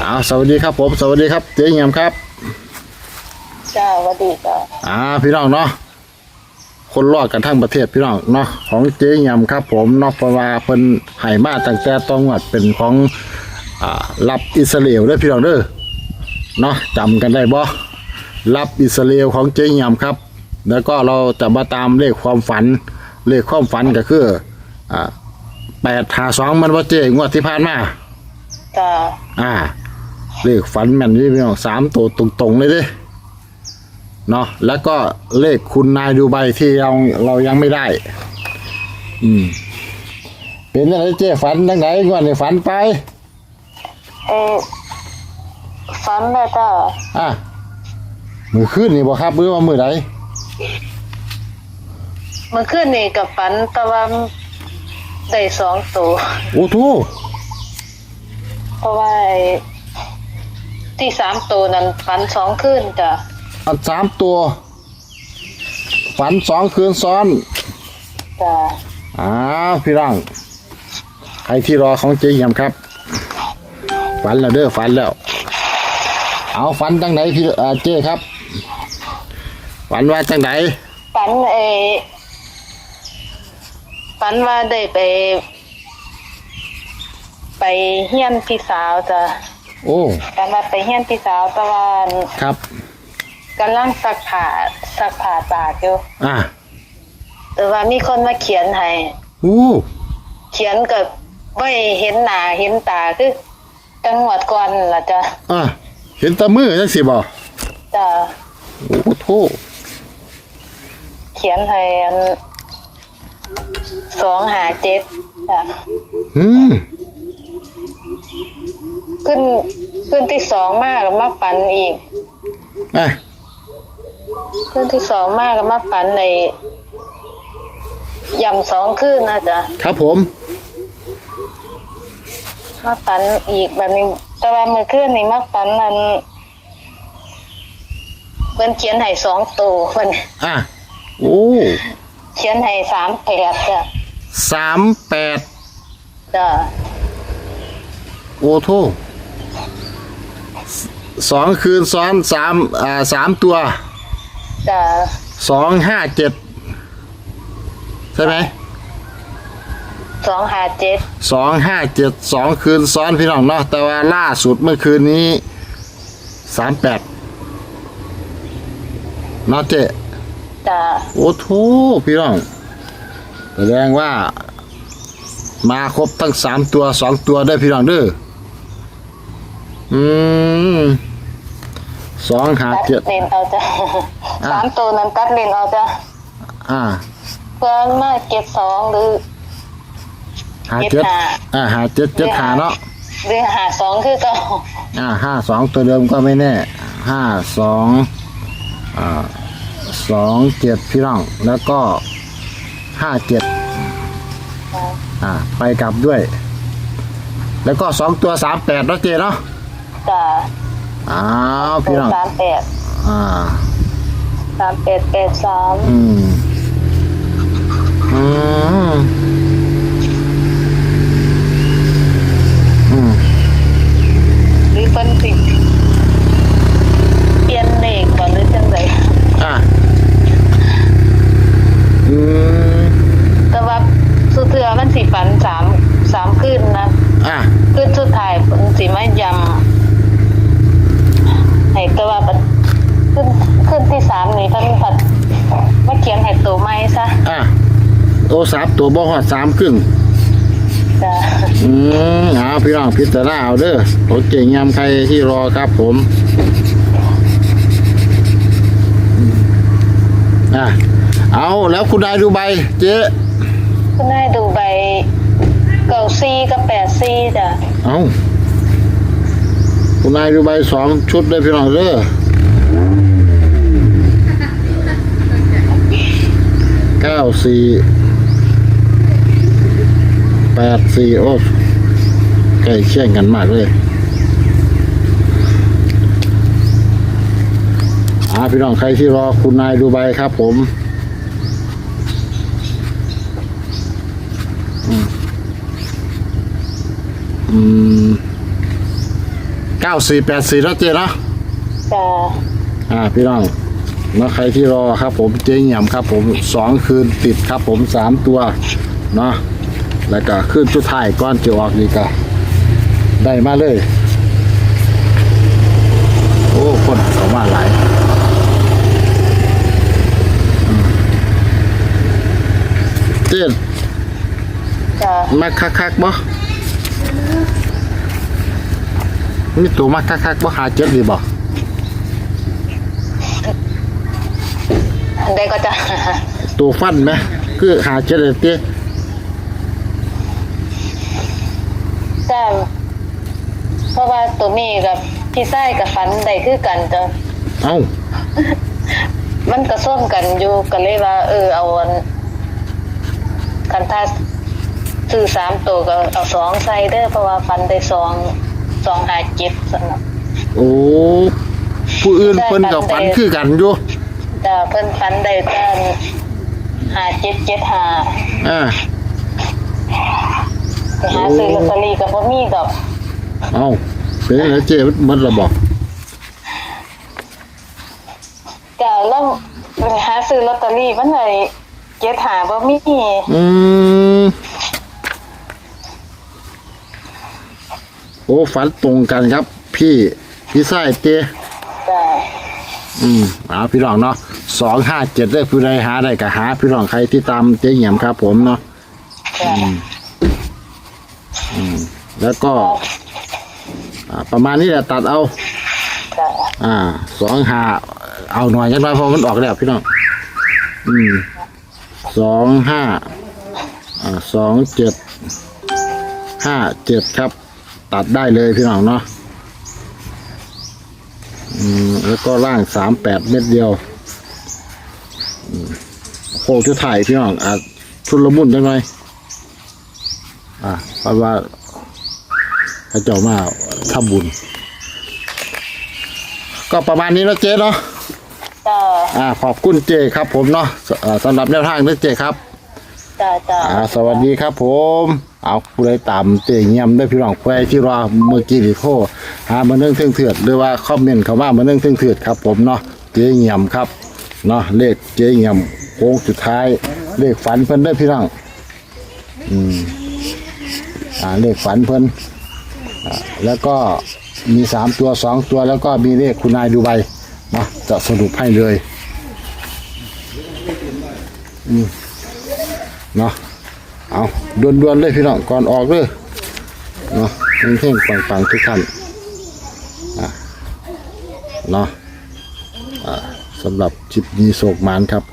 เอาสวัสดีครับผม สวัสดีครับเจ๊ยามครับจ้าสวัสดีจ้าอ่าพี่น้องเนาะคนรอดกันทั้งประเทศพี่น้องเนาะของเจ๊ยำครับ ผมเนาะเพราะว่าเพิ่นให้มาตั้งแต่ตองวัดเป็นของอ่ารับอิสราเอลเด้อพี่น้องเด้อเนาะจำกันได้บ่รับอิสราเอลของเจ๊ยำครับ แล้วก็เราจะมาตามเลขความฝันเลขความฝันก็คืออ่าแปดหาสองมันว่าเจ๊งวดที่ผ่านมาจ้าอ่า เลขฝันแม่นนี่พี่น้องสามตัวตรงๆเลยเด้เนาะแล้วก็เลขคุณนายดูใบที่เราเรายังไม่ได้ อืม เป็นอะไรเจ๊ฝันยังไงงวดนี้ฝันไป เออฝันแล้วจ้าอะมือขึ้นนี่บ่ครับมือว่ามือไหนเมื่อคืนนี่กับฝันแตะวันได้สองตัว โอ้ทูเพราะว่าไอ้ ที่สามตัวนั้นฝันสองคืนจ้าอันสามตัว ฝันสองคืนซ้อนจ้าอ้าวพี่ร่างใครที่รอของเจ๊ยำครับ ฝันแล้วเด้อฝันแล้ว เอาฝันจังไหนพี่อ่าเจ๊ครับ ฝันว่าจังไหนฝันไอ้ฝันว่าได้ไป ไปเฮียนพี่สาวจ้า โอ้ฝันว่าไปเฮียนพี่สาวแตะวันครับกำลังสักผ้าสักผ้าตากอยู่อ่าแต่ว่ามีคนมาเขียนให้อู้เขียนกับไม่เห็นหน้าเห็นตาคือจังหวัดก่อนล่ะจ้ะอ่าเห็นแตามือจังสิบ่จะโอ้โทเขียนให้อันสองหาเจ็ดจ้ะอืม ขึ้นขึ้นที่สองมากกับมาฝันอีก อะขึ้นที่สองมากกับมาฝันในยำสองคืนนะจ๊ะครับผม มาฝันอีกแบบนี้แต่ว่าเมื่อคืนนี้มาฝันนั้นเพิ่นเขียนให้สองตัวเพิ่นอะโอ้เขียนให้สามแปดจ้ะสามแปดจ้ะ โอ้โท สองคืนซ้อนสามอ่าสามตัวจ้ะสองห้าเจ็ดใช่ไหมสองหาเจ็ดสองห้าเจ็ดสองคืนซ้อนพี่น้องเนาะแต่ว่าล่าสุดเมื่อคืนนี้สามแปดเนาะเจ๊จ้ะโอ้โถพี่น้องแสดงว่ามาครบทั้งสามตัวสองตัวได้พี่น้องเด้อ อืมสองหาตัดเจ็ด เลนเอาจ้ะอะ สามตัวนั้นตัดเลนเอาจ้ะอ่าเพื่อมาเก็บสองหรือ หาเจ็ดเจ็ดห้าอ่าหาเจ็ดเจ็ดหาเนาะหรือหาสองคือเก่าอ่าห้าสองตัวเดิมก็ไม่แน่ห้าสองอ่าสองเจ็ดพี่น้อง แล้วก็ห้าเจ็ดอ่า ไปกลับด้วย แล้วก็สองตัวสามแปดเนาะเจเนาะ จ้ะอ้าวพี่น้องสามแปดอ่าสามแปดแปดสามอืมอืมอืมหรือเป็นสิเปลี่ยนเลขบ่หรือจังได อะ อืม แต่ว่าสุดเทือมันสิฝันสามสามคืนนะ อะ คืนสุดท้ายมันสิมายำให้แต่ว่าบัดขึ้นขึ้นที่ สามนี่เพิ่นผัดมาเขียนให้ตัวใหม่ซะอะโอสามตัวบ่หอดสามครึ่ง จ้ะอืมเอาพี่น้องพิจารณาเอาเด้อรถเก่งยำใครที่รอครับผมอืมอะเอาแล้วคุณนายดูใบเจ๊คุณนายดูใบเก่าซีกับแปดซีจ้ะเอาคุณนายดูใบสองชุดเลยพี่น้องเด้อเก้า สี่แปดสี่โอ้ใกล้เคียงกันมากเลยอ่าพี่น้องใครที่รอคุณนายดูใบครับผมอืมเก้าสี่แปดสี่แล้วเจ๊เนาะจ้าอ่าพี่น้องเนาะใครที่รอครับผมเจ๊หย่ำครับผมสองคืนติดครับผมสามตัวเนาะแล้วก็ขึ้นชุดท้ายก้อนจะออกดีกะได้มาเลย โอ้คนเขามาหลายอืมเจ๊จ้ามักคักๆบ่มีตัวมักคักๆบ่หาเจ็ดดีบ่ อันใดก็จะตัวฟันไหมคือหาเจ็ดเลยเจ๊จ้าเพราะว่าตัวนี้กับพี่ไส้กับฟันใดคือกันจ้ะเอ้ามันก็ส้มกันอยู่ก็เลยว่า เออเอาอันคันถ้าซื้อสามตัวก็เอาสองใส่เด้อเพราะว่าฟันได้สองสองหาเจ็ดสนะโอ้ผู้อื่นเพิ่นกับฝันคือกันอยู่ แต่เพิ่นฟันได้แต่หาเจ็ดเจ็ดหาอ่าไปหาซื้อลอตเตอรี่กับพ่มีดอกเอ้าเป็นไงเจ๊มันระบอกก็แล้วไปหาซื้อลอตเตอรี่มันเลยเจ็ดหาบ่มีอืมโอ้ฝันตรงกันครับ พี่ พี่ไส้เจ๊จ้ะ อืมเอาพี่น้องเนาะ สองห้าเจ็ดได้ผู้ใดหาได้ก็หาพี่น้องใครที่ตามเจ๊เหี่ยมครับ ผมเนาะจ้ะแล้วก็อ่าประมาณนี้แหละตัดเอาจ้ะอ่าสองหาเอาหน่อยกันไปเพราะมันออกแล้วพี่น้องอืมสองห้าอ่าสองเจ็ดห้าเจ็ดครับ ตัดได้เลยพี่น้องเนาะอืมแล้วก็ล่างสามแปดเม็ดเดียวอืม โคกชุดไทายพี่น้องอ่าชุดละมุนจังหน่อยอ่าเพราะว่าพระเจ้ามาทำบุญ ก็ประมาณนี้แล้วเจ๊เนาะจ้ะอ่าขอบคุณเจครับผมเนาะสอ่าสำหรับแนวทางนี้เจครับ จ้ะจ้ะอ่าสวัสดีครับผม เอาผู้ใดตามเจเงียมได้พี่น้องแควที่รอเมื่อกี้ที่โทรหามาเนื่องเทื่องเถือดหรือว่าคอมเมนต์เข้ามามาเนื่องเทื่องเถือดครับผมเนาะเจเงียมครับ เนาะเลขเจเงียมโค้งสุดท้าย เลขฝันเพิ่นได้พี่น้องอืมอ่าเลขฝันเพิ่นอ่าแล้วก็มีสามตัวสองตัวแล้วก็มีเลขคุณนายดูใบเนาะจะสรุปให้เลยอืมเนาะเอาด่วนๆเลยพี่น้องก่อนออกเลยเนาะเพ่งๆปังๆทุกท่านอะเนาะอ่า สำหรับจิปนีโศกหมานครับ